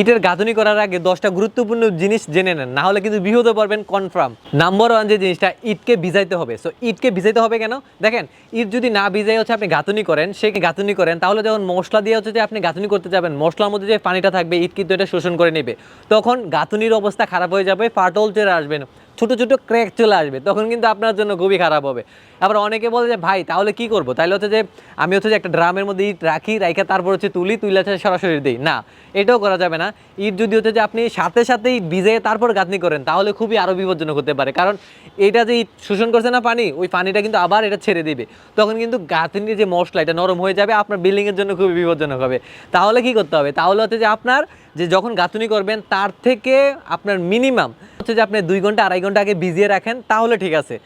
ইটের গাঁথনি করার আগে দশটা গুরুত্বপূর্ণ জিনিস জেনে নেন। না হলে কিন্তু বিহতে পারবেন কনফার্ম নাম্বার ওয়ান যে জিনিসটা, ইটকে ভিজাইতে হবে। সো ইটকে ভিজাইতে হবে কেন? দেখেন, ইট যদি না ভিজাই হচ্ছে, আপনি গাঁথনি করেন, সে গাঁথনি করেন? তাহলে যখন মশলা দিয়ে হচ্ছে যে আপনি গাঁথনি করতে যাবেন, মশলার মধ্যে যে পানিটা থাকবে, ইট কিন্তু এটা শোষণ করে নেবে। তখন গাঁথনির অবস্থা খারাপ হয়ে যাবে, ফাটল চলে আসবে না। ছোট ছোট ক্র্যাক চলে আসবে, তখন কিন্তু আপনার জন্য খুবই খারাপ হবে। আবার অনেকে বলে যে, ভাই, তাহলে কি করব? তাহলে হচ্ছে যে, আমি হচ্ছে যে একটা ড্রামের মধ্যে ইট রাখি, রাইখা তারপর হচ্ছে তুলি তুলে হচ্ছে সরাসরি দিই। না, এটাও করা যাবে না। ইট যদি হচ্ছে যে আপনি সাথে সাথেই ভিজে তারপর গাঁথনি করেন, তাহলে খুবই আরও বিপজ্জনক হতে পারে। কারণ এটা যে শোষণ করছে না পানি, ওই পানিটা কিন্তু আবার এটা ছেড়ে দিবে। তখন কিন্তু গাঁথনির যে মশলা, এটা নরম হয়ে যাবে, আপনার বিল্ডিংয়ের জন্য খুবই বিপজ্জনক হবে। তাহলে কি করতে হবে? তাহলে হচ্ছে যে আপনার যে যখন গাঁথনি করবেন, তার থেকে আপনার মিনিমাম হচ্ছে যে আপনি দুই ঘণ্টা, আড়াই ঘণ্টা আগে ভিজিয়ে রাখেন, তাহলে ঠিক আছে।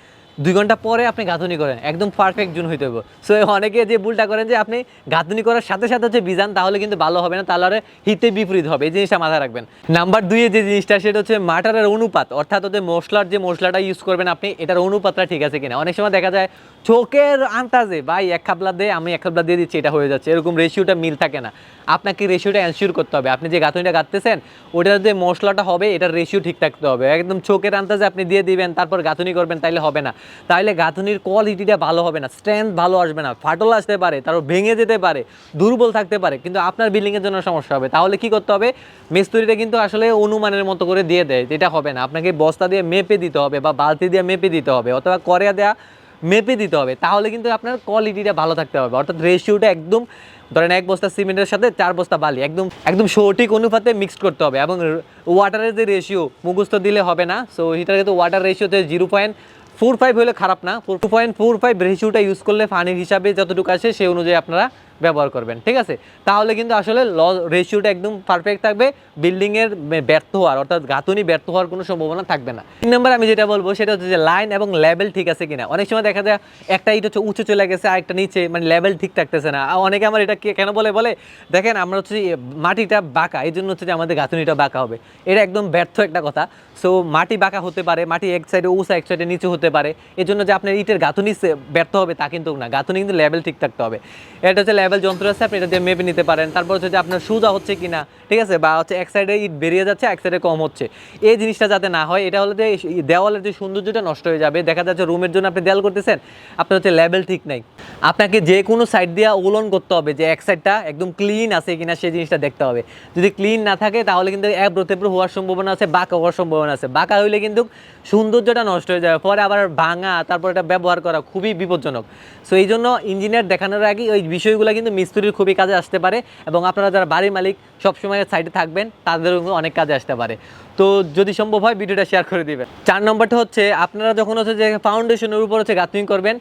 দুই ঘণ্টা পরে আপনি গাঁথনি করেন, একদম পারফেক্ট জুন হইতে হবে সো অনেকে যে ভুলটা করেন যে আপনি গাঁথনি করার সাথে সাথে হচ্ছে বিজান তাহলে কিন্তু ভালো হবে না, তাহলে হিতে বিপরীত হবে, এই জিনিসটা মাথায় রাখবেন। নাম্বার দুইয়ে যে জিনিসটা, সেটা হচ্ছে মাটারের অনুপাত, অর্থাৎ হচ্ছে মশলার যে মশলাটা ইউজ করবেন আপনি, এটার অনুপাতটা ঠিক আছে কিনা। অনেক সময় দেখা যায় চোখের আন্তাজে ভাই, এক খাবলা দিয়ে আমি এক খাবলা দিয়ে দিচ্ছি, এটা হয়ে যাচ্ছে। এরকম রেশিওটা মিল থাকে না। আপনাকে রেশিওটা এনশিওর করতে হবে। আপনি যে গাঁথনিটা গাঁথতেছেন, ওটার যে মশলাটা হবে, এটার রেশিও ঠিক থাকতে হবে। একদম চোখের আন্তাজে আপনি দিয়ে দিবেন, তারপর গাঁথনি করবেন, তাইলে হবে না। তাইলে গাঁথনির কোয়ালিটিটা ভালো হবে না স্ট্রেংথ ভালো আসবে না, ফাটল আসতে পারে, তারপর ভেঙে যেতে পারে, দুর্বল থাকতে পারে, কিন্তু আপনার বিল্ডিংয়ের জন্য সমস্যা হবে। তাহলে কি করতে হবে? মিস্ত্রিটা কিন্তু আসলে অনুমানের মতো করে দিয়ে দেয় এটা হবে না। আপনাকে বস্তা দিয়ে মেপে দিতে হবে বা বালতি দিয়ে মেপে দিতে হবে অথবা করিয়া দেওয়া মেপে দিতে হবে, তাহলে কিন্তু আপনার কোয়ালিটিটা ভালো থাকতে হবে অর্থাৎ রেশিওটা একদম, ধরেন এক বস্তা সিমেন্টের সাথে চার বস্তা বালি, একদম একদম সঠিক অনুপাতে মিক্সড করতে হবে এবং ওয়াটারের যে রেশিও মুখস্থ দিলে হবে না। সো এটার কিন্তু ওয়াটার রেশিওতে জিরো পয়েন্ট ফোর ফাইভ হলে খারাপ না। ফোর পয়েন্ট ফোর ফাইভ রেশিওটা ইউজ করলে ফানির হিসাবে যতটুকু আছে সেই অনুযায়ী আপনারা ব্যবহার করবেন, ঠিক আছে? তাহলে কিন্তু আসলে ল রেশিওটা একদম পারফেক্ট থাকবে বিল্ডিংয়ের ব্যর্থ হওয়ার, অর্থাৎ গাঁথনি ব্যর্থ হওয়ার কোনো সম্ভাবনা থাকবে না। তিন নম্বর আমি যেটা বলব, সেটা হচ্ছে যে লাইন এবং লেভেল ঠিক আছে কিনা। অনেক সময় দেখা যায় একটা ইট হচ্ছে উঁচু চলে গেছে আর একটা নিচে মানে লেভেল ঠিক থাকতেছে না। অনেকে আমার এটা কেন বলে বলে, দেখেন আমরা হচ্ছে মাটিটা বাঁকা, এই জন্য হচ্ছে যে আমাদের গাঁথুনিটা বাঁকা হবে। এটা একদম ব্যর্থ একটা কথা। সো মাটি বাঁকা হতে পারে, মাটি এক সাইডে উঁচা, এক সাইডে নিচে হতে পারে। এই জন্য যে আপনার ইটের গাঁথুনি ব্যর্থ হবে তা কিন্তু না। গাঁথনি কিন্তু লেভেল ঠিক থাকতে হবে। এটা হচ্ছে লেভেল যন্ত্র আছে, আপনি এটা দিয়ে মেপে নিতে পারেন। তারপর হচ্ছে যে আপনার সুজা হচ্ছে কিনা, ঠিক আছে? বা হচ্ছে এক সাইডে ইট বেরিয়ে যাচ্ছে, এক সাইডে কম হচ্ছে। এই জিনিসটা যাতে না হয়, এটা হলে যে দেওয়ালের যে সৌন্দর্যটা নষ্ট হয়ে যাবে। দেখা যাচ্ছে রুমের জন্য আপনি দেয়াল করতেছেন, আপনার হচ্ছে লেভেল ঠিক নাই। আপনাকে যে কোনো সাইড দিয়ে উলন করতে হবে যে এক সাইডটা একদম ক্লিন আছে কিনা, সেই জিনিসটা দেখতে হবে। যদি ক্লিন না থাকে, তাহলে কিন্তু এবড়ো তেবড়ো হওয়ার সম্ভাবনা আছে, বাঁকা হওয়ার সম্ভাবনা আছে। বাঁকা হইলে কিন্তু সৌন্দর্যটা নষ্ট হয়ে যাবে। পরে আবার ভাঙা, তারপর এটা ব্যবহার করা খুবই বিপজ্জনক। সো এই জন্য ইঞ্জিনিয়ার দেখানোর আগে ওই বিষয়গুলো কিন্তু মিস্ত্রির খুবই কাজে আসতে পারে এবং আপনারা যারা বাড়ির মালিক সবসময় সাইডে থাকবেন তাদেরও কিন্তু অনেক কাজে আসতে পারে। তো যদি সম্ভব হয়, ভিডিওটা শেয়ার করে দিবেন। চার নম্বরটা হচ্ছে, আপনারা যখন হচ্ছে যে ফাউন্ডেশনের উপর হচ্ছে গাঁথনি করবেন,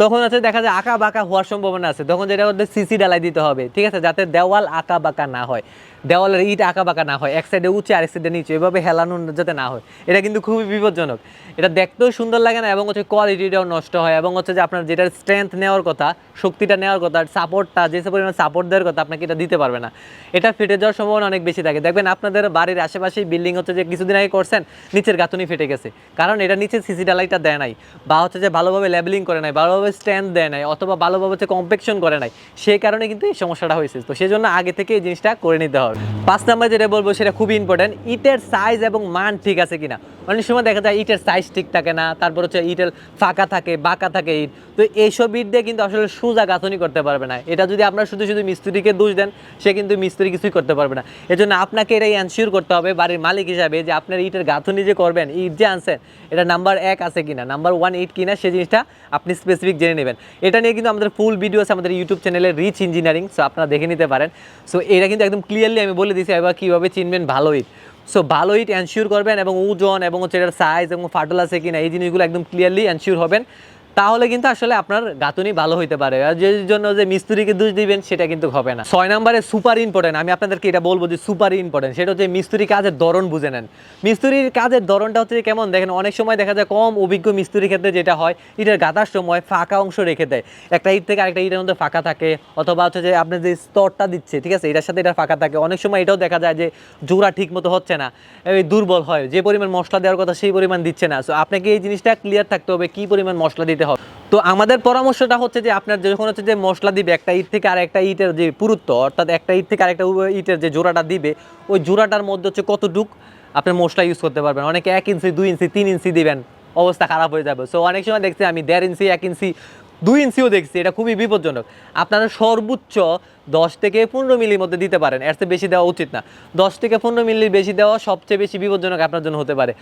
তখন হচ্ছে দেখা যায় আঁকা বাঁকা হওয়ার সম্ভাবনা আছে। তখন যেটা হচ্ছে সিসি ডালাই দিতে হবে, ঠিক আছে? যাতে দেওয়াল আঁকা বাঁকা না হয়। দেওয়ালের ইট আঁকা বাঁকা না হয়, এক সাইডে উঁচে আরেক সাইডে নিচে, এভাবে হেলানো যাতে না হয়। এটা কিন্তু খুবই বিপজ্জনক। এটা দেখতেও সুন্দর লাগে না এবং হচ্ছে কোয়ালিটিটাও নষ্ট হয় এবং হচ্ছে যে আপনার যেটার স্ট্রেংথ নেওয়ার কথা, শক্তিটা নেওয়ার কথা সাপোর্টটা যে পরিমাণ সাপোর্ট দেওয়ার কথা আপনাকে এটা দিতে পারবে না। এটা ফেটে যাওয়ার সম্ভাবনা অনেক বেশি থাকে। দেখবেন আপনাদের বাড়ির আশেপাশেই বিল্ডিং হচ্ছে যে কিছুদিন আগে করছেন, নিচের গাঁথনি ফেটে গেছে। কারণ এটা নিচে সিসি ডালাইটা দেয় নাই বা হচ্ছে যে ভালোভাবে লেবেলিং করে নাই, ভালোভাবে স্ট্যান্ড দেয় নাই অথবা ভালোভাবে হচ্ছে কম্পেকশন করে নাই। সেই কারণে কিন্তু এই সমস্যাটা হয়েছে। তো সেই জন্য আগে থেকে এই জিনিসটা করে নিতে হবে। পাঁচ নাম্বার যেটা বলব, সেটা খুবই ইম্পর্টেন্ট ইটের সাইজ এবং মান ঠিক আছে কিনা? অনেক সময় দেখা যায় ইটের সাইজ ঠিক থাকে না, তারপর হচ্ছে ইটের ফাঁকা থাকে, বাঁকা থাকে ইট। তো এইসব ইট দিয়ে কিন্তু আসলে সোজা গাঁথনি করতে পারবে না। এটা যদি আপনারা শুধু শুধু মিস্ত্রিকে দোষ দেন, সে কিন্তু মিস্ত্রি কিছুই করতে পারবে না। এজন্য আপনাকে এটাই এনশিওর করতে হবে বাড়ির মালিক হিসাবে যে আপনার ইটের গাঁথনি যে করবেন, ইট যে আনছেন, এটা নাম্বার এক আছে কিনা নাম্বার ওয়ান ইট কিনা সেই জিনিসটা আপনি স্পেসিফিক জেনে নেবেন। এটা নিয়ে কিন্তু আমাদের ফুল ভিডিও আছে আমাদের ইউটিউব চ্যানেলে রিচ ইঞ্জিনিয়ারিং সো আপনারা দেখে নিতে পারেন। সো এটা কিন্তু একদম ক্লিয়ারলি আমি বলে দিয়েছি এবার কীভাবে চিনবেন ভালো ইট সো ভালো ইট এনশিওর করবেন এবং ওজন এবং হচ্ছে এটার সাইজ এবং ফাটল আছে কিনা, এই জিনিসগুলো একদম ক্লিয়ারলি এনশিওর হবেন। তাহলে কিন্তু আসলে আপনার গাঁথনি ভালো হইতে পারে। আর যে জন্য যে মিস্ত্রিকে দোষ দিবেন, সেটা কিন্তু হবে না। ছয় নম্বরে সুপার ইম্পর্টেন্ট আমি আপনাদেরকে এটা বলব যে সুপার ইম্পর্টেন্ট সেটা হচ্ছে মিস্ত্রি কাজের ধরন বুঝে নেন। মিস্ত্রির কাজের ধরনটা হচ্ছে কেমন? দেখেন, অনেক সময় দেখা যায় কম অভিজ্ঞ মিস্ত্রির ক্ষেত্রে যেটা হয়, ইটের গাঁথার সময় ফাঁকা অংশ রেখে দেয়। একটা ইট থেকে আরেকটা ইটের মধ্যে ফাঁকা থাকে, অথবা হচ্ছে যে আপনি যে স্তরটা দিচ্ছে, ঠিক আছে? এটার সাথে এটা ফাঁকা থাকে। অনেক সময় এটাও দেখা যায় যে জোড়া ঠিক মতো হচ্ছে না, এই দুর্বল হয়। যে পরিমাণ মশলা দেওয়ার কথা সেই পরিমাণ দিচ্ছে না। সো আপনাকে এই জিনিসটা ক্লিয়ার থাকতে হবে, কী পরিমাণ মশলা দিতে দিতে হবে। তো আমাদের পরামর্শটা হচ্ছে যে আপনার যখন হচ্ছে যে মশলা দিবে, একটা ইট থেকে আর একটা ইটের যে পুরুত্ব, অর্থাৎ একটা ইট থেকে আরেকটা ইটের যে জোড়াটা দিবে, ওই জোড়াটার মধ্যে হচ্ছে কতটুক আপনার মশলা ইউজ করতে পারবেন? অনেকে এক ইঞ্চি, দুই ইঞ্চি, তিন ইঞ্চি দিবেন, অবস্থা খারাপ হয়ে যাবে। সো অনেক সময় দেখছি আমি দেড় ইঞ্চি, এক ইঞ্চি দুই ইঞ্চিও দেখছি, এটা খুবই বিপজ্জনক। আপনারা সর্বোচ্চ দশ থেকে পনেরো মিলির মধ্যে দিতে পারেন, এর বেশি দেওয়া উচিত না। দশ থেকে পনেরো মিলির বেশি দেওয়া সবচেয়ে বেশি বিপজ্জনক আপনার জন্য হতে পারে।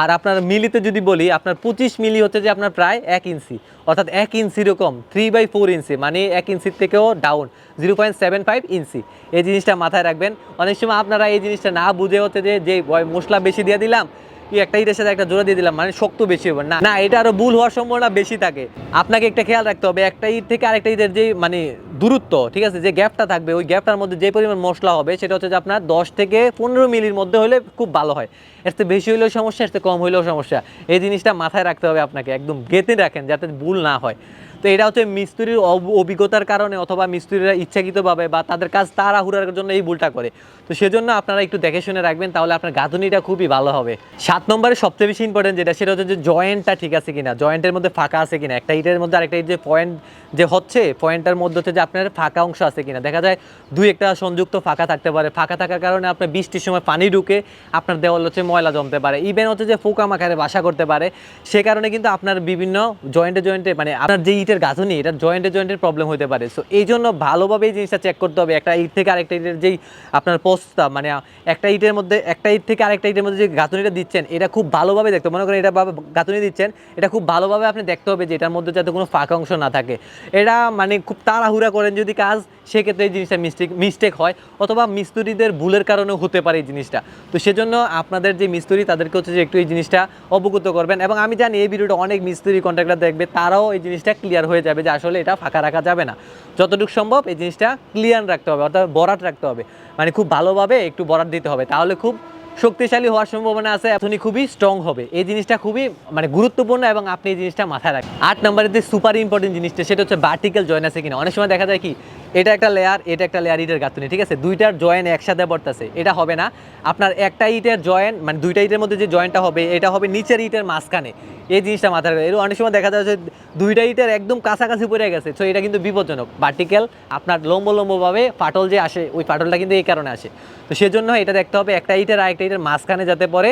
আর আপনার মিলিতে যদি বলি, আপনার পঁচিশ মিলি হচ্ছে যে আপনার প্রায় এক ইঞ্চি। অর্থাৎ এক ইঞ্চি এরকম থ্রি বাই ফোর ইঞ্চি মানে এক ইঞ্চির থেকেও down zero point seven five inch. এই জিনিসটা মাথায় রাখবেন। অনেক সময় আপনারা এই জিনিসটা না বুঝে হচ্ছে যে যে মশলা বেশি দিয়ে দিলাম কি একটা ইটের সাথে একটা জোড়া দিয়ে দিলাম মানে শক্ত বেশি হবে। না না, এটা আরও ভুল হওয়ার সম্ভাবনা বেশি থাকে। আপনাকে একটা খেয়াল রাখতে হবে একটা ইট থেকে আরেকটা ইটের যে মানে দূরত্ব, ঠিক আছে, যে গ্যাপটা থাকবে, ওই গ্যাপটার মধ্যে যে পরিমাণ মশলা হবে, সেটা হচ্ছে যে আপনার দশ থেকে পনেরো মিলির মধ্যে হলে খুব ভালো হয়। থেকে বেশি হলেও সমস্যা থেকে কম হলেও সমস্যা। এই জিনিসটা মাথায় রাখতে হবে আপনাকে, একদম গেতে রাখেন, যাতে ভুল না হয়। তো এটা হচ্ছে মিস্ত্রির অভিজ্ঞতার কারণে অথবা মিস্ত্রিরা ইচ্ছাকৃতভাবে বা তাদের কাজ তাড়াহুড়ার জন্য এই ভুলটা করে। তো সেজন্য আপনারা একটু দেখে শুনে রাখবেন, তাহলে আপনার গাঁথুনিটা খুবই ভালো হবে। সাত নম্বরে সবচেয়ে বেশি ইম্পর্টেন্ট যেটা, সেটা হচ্ছে যে জয়েন্টটা ঠিক আছে কিনা জয়েন্টের মধ্যে ফাঁকা আছে কিনা। একটা ইটের মধ্যে আরেকটা ইট যে পয়েন্ট যে হচ্ছে পয়েন্টটার মধ্যে হচ্ছে যে আপনার ফাঁকা অংশ আছে কিনা। দেখা যায় দুই একটা সংযুক্ত ফাঁকা থাকতে পারে। ফাঁকা থাকার কারণে আপনার বৃষ্টির সময় পানি ঢুকে আপনার দেওয়াল হচ্ছে ময়লা জমতে পারে। ইভেন হচ্ছে যে পোকামাকারে বাসা করতে পারে। সে কারণে কিন্তু আপনার বিভিন্ন জয়েন্টে জয়েন্টে মানে আপনার যে ইটের গাঁথুনি এটা জয়েন্টে জয়েন্টের প্রবলেম হতে পারে। সো এই জন্য ভালোভাবে এই জিনিসটা চেক করতে হবে। একটা ইট থেকে আরেকটা ইটের যেই আপনার পোস্তা মানে একটা ইটের মধ্যে, একটা ইট থেকে আরেকটা ইটের মধ্যে যে গাঁথনিটা দিচ্ছেন, এটা খুব ভালোভাবে দেখতে মনে করেন এটা গাঁথনি দিচ্ছেন, এটা খুব ভালোভাবে আপনি দেখতে হবে যে এটার মধ্যে যাতে কোনো ফাঁকা অংশ না থাকে। এটা মানে খুব তাড়াহুড়া করেন যদি কাজ, সেক্ষেত্রে এই জিনিসটা মিস্টেক মিস্টেক হয়, অথবা মিস্ত্রিদের ভুলের কারণেও হতে পারে এই জিনিসটা। তো সেজন্য আপনাদের যে মিস্ত্রি, তাদেরকে হচ্ছে যে একটু এই জিনিসটা অবগত করবেন। এবং আমি জানি এই ভিডিওটা অনেক মিস্ত্রি কন্ট্রাক্টর দেখবে, তারাও এই জিনিসটা ক্লিয়ার হয়ে যাবে যে আসলে এটা ফাঁকা রাখা যাবে না। যতটুকু সম্ভব এই জিনিসটা ক্লিয়ার রাখতে হবে, অর্থাৎ বরাট রাখতে হবে। মানে খুব ভালোভাবে একটু বরাট দিতে হবে। তাহলে খুব শক্তিশালী হওয়ার সম্ভাবনা আছে এখনই খুবই স্ট্রং হবে। এই জিনিসটা খুবই মানে গুরুত্বপূর্ণ এবং আপনি এই জিনিসটা মাথায় রাখেন আট নম্বরের যে সুপার ইম্পর্টেন্ট জিনিসটা, সেটা হচ্ছে ভার্টিক্যাল জয়েন আছে কিনা। অনেক সময় দেখা যায় কি এটা একটা লেয়ার এটা একটা লেয়ার ইটের গাঁথুনি, ঠিক আছে? দুইটার জয়েন একসাথে পড়তেছে এটা হবে না। আপনার একটা ইটের জয়েন মানে দুইটা ইটের মধ্যে যে জয়েনটা হবে, এটা হবে নিচের ইটের মাঝখানে। এই জিনিসটা মাথায় রাখবে এর অনেক সময় দেখা যায় যে দুইটা ইটের একদম কাছাকাছি পড়ে গেছে, তো এটা কিন্তু বিপজ্জনক। ভার্টিক্যাল আপনার লম্ব লম্বভাবে ফাটল যে আসে, ওই ফাটলটা কিন্তু এই কারণে আসে। তো সেজন্য এটা দেখতে হবে, একটা ইটের আরেকটা ইটের মাঝখানে যাতে পরে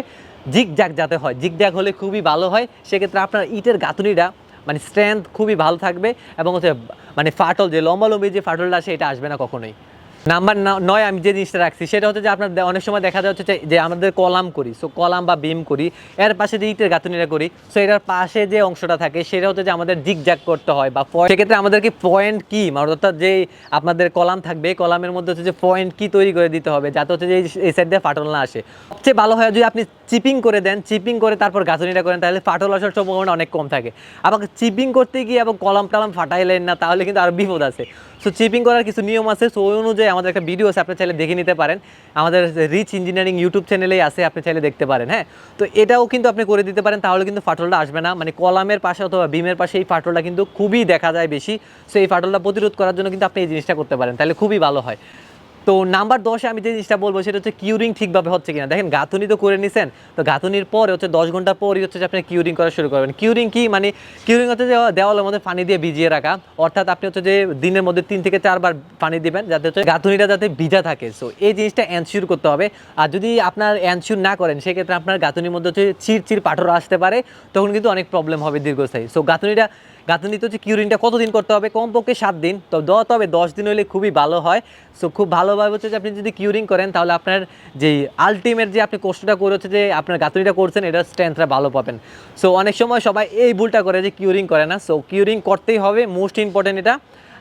জিগ জ্যাক যাতে হয়। জিগ জ্যাক হলে খুবই ভালো হয়। সেক্ষেত্রে আপনার ইটের গাঁথুনিটা মানে স্ট্রেংথ খুবই ভালো থাকবে এবং হচ্ছে মানে ফাটল যে লম্বা লম্বি যে ফাটলটা আসে, এটা আসবে না কখনোই। নাম্বার নয় আমি যে জিনিসটা রাখছি, সেটা হচ্ছে যে আপনার অনেক সময় দেখা যাচ্ছে যে- আমাদের কলাম করি সো কলাম বা বিম করি, এর পাশে যে ইটের গাঁথুনিটা করি সো এটার পাশে যে অংশটা থাকে, সেটা হচ্ছে যে আমাদের জিগ জ্যাক করতে হয় বা সেক্ষেত্রে আমাদেরকে পয়েন্ট কি? অর্থাৎ যে আপনাদের কলাম থাকবে কলামের মধ্যে হচ্ছে যে পয়েন্ট কি তৈরি করে দিতে হবে, যাতে হচ্ছে যে এই- এই সাইড দিয়ে ফাটল না আসে। সবচেয়ে ভালো হয় যদি আপনি চিপিং করে দেন চিপিং করে তারপর গাঁথুনিটা করেন, তাহলে ফাটল আসার সম্ভাবনা অনেক কম থাকে। আবার চিপিং করতে গিয়ে এবং কলাম টালাম ফাটাইলেন না, তাহলে কিন্তু আরও বিপদ আছে। সো চিপিং করার কিছু নিয়ম আছে। সো ওই অনুযায়ী আমাদের একটা ভিডিও আছে, আপনি চাইলে দেখে নিতে পারেন। আমাদের রিচ ইঞ্জিনিয়ারিং ইউটিউব চ্যানেলেই আছে, আপনি চাইলে দেখতে পারেন হ্যাঁ? তো এটাও কিন্তু আপনি করে দিতে পারেন, তাহলে কিন্তু ফাটলটা আসবে না। মানে কলামের পাশে অথবা বিমের পাশে এই ফাটলটা কিন্তু খুবই দেখা যায় বেশি। সো এই ফাটলটা প্রতিরোধ করার জন্য কিন্তু আপনি এই জিনিসটা করতে পারেন, তাহলে খুবই ভালো হয়। তো নাম্বার দশে আমি যে জিনিসটা বলব, সেটা হচ্ছে কিউরিং ঠিকভাবে হচ্ছে কিনা। দেখেন, গাঁথুনি তো করে নিছেন, তো গাঁথুনির পরে হচ্ছে দশ ঘণ্টা পরই হচ্ছে যে আপনি কিউরিং করা শুরু করবেন। কিউরিং কি? মানে কিউরিং হচ্ছে যে দেওয়ালের মধ্যে পানি দিয়ে ভিজিয়ে রাখা, অর্থাৎ আপনি হচ্ছে যে দিনের মধ্যে তিন থেকে চারবার পানি দিবেন, যাতে হচ্ছে গাঁথুনিটা যাতে ভিজা থাকে। সো এই জিনিসটা এনশিওর করতে হবে। আর যদি আপনার এনশিওর না করেন, সেক্ষেত্রে আপনার গাঁথুনির মধ্যে হচ্ছে চির চির পাথর আসতে পারে, তখন কিন্তু অনেক প্রবলেম হবে দীর্ঘস্থায়ী। সো গাঁথুনিটা গাঁথুনিতে হচ্ছে কিউরিংটা কতদিন করতে হবে? কমপক্ষে সাত দিন। তো তবে দশ দিন হলে খুবই ভালো হয়। সো খুব ভালোভাবে হচ্ছে যে আপনি যদি কিউরিং করেন, তাহলে আপনার যেই আলটিমেট যে আপনি কষ্টটা করে হচ্ছে যে আপনার গাঁথুনিটা করছেন, এটার স্ট্রেংথটা ভালো পাবেন। সো অনেক সময় সবাই এই ভুলটা করে যে কিউরিং করে না। সো কিউরিং করতেই হবে মোস্ট ইম্পর্টেন্ট এটা।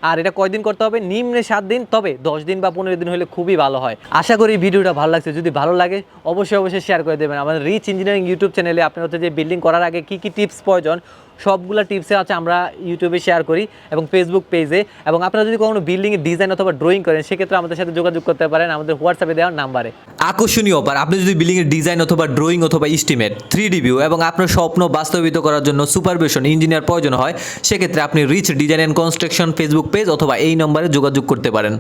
আর এটা কয়দিন করতে হবে? নিম্নে সাত দিন, তবে দশ দিন বা পনেরো দিন হলে খুবই ভালো হয়। আশা করি ভিডিওটা ভালো লাগছে। যদি ভালো লাগে, অবশ্যই অবশ্যই শেয়ার করে দেবেন। আমাদের রিচ ইঞ্জিনিয়ারিং ইউটিউব চ্যানেলে আপনার হচ্ছে যে বিল্ডিং করার আগে কী কী টিপস প্রয়োজন সবগুলো টিপসে আছে, আমরা ইউটিউবে শেয়ার করি এবং ফেসবুক পেজে এবং আপনারা যদি কোনো বিল্ডিংয়ের ডিজাইন অথবা ড্রয়িং করেন, সেক্ষেত্রে আমাদের সাথে যোগাযোগ করতে পারেন আমাদের হোয়াটসঅ্যাপে দেওয়ার নাম্বারে। আকর্ষণীয় অফার আপনি যদি বিল্ডিং এর ডিজাইন অথবা ড্রয়িং অথবা ইস্টিমেট থ্রি ভিউ এবং আপনার স্বপ্ন বাস্তবিত করার জন্য সুপারভিশন ইঞ্জিনিয়ার প্রয়োজন হয়, সেক্ষেত্রে আপনি Rich Design and Construction Facebook page অথবা এই নম্বরে যোগাযোগ করতে পারেন।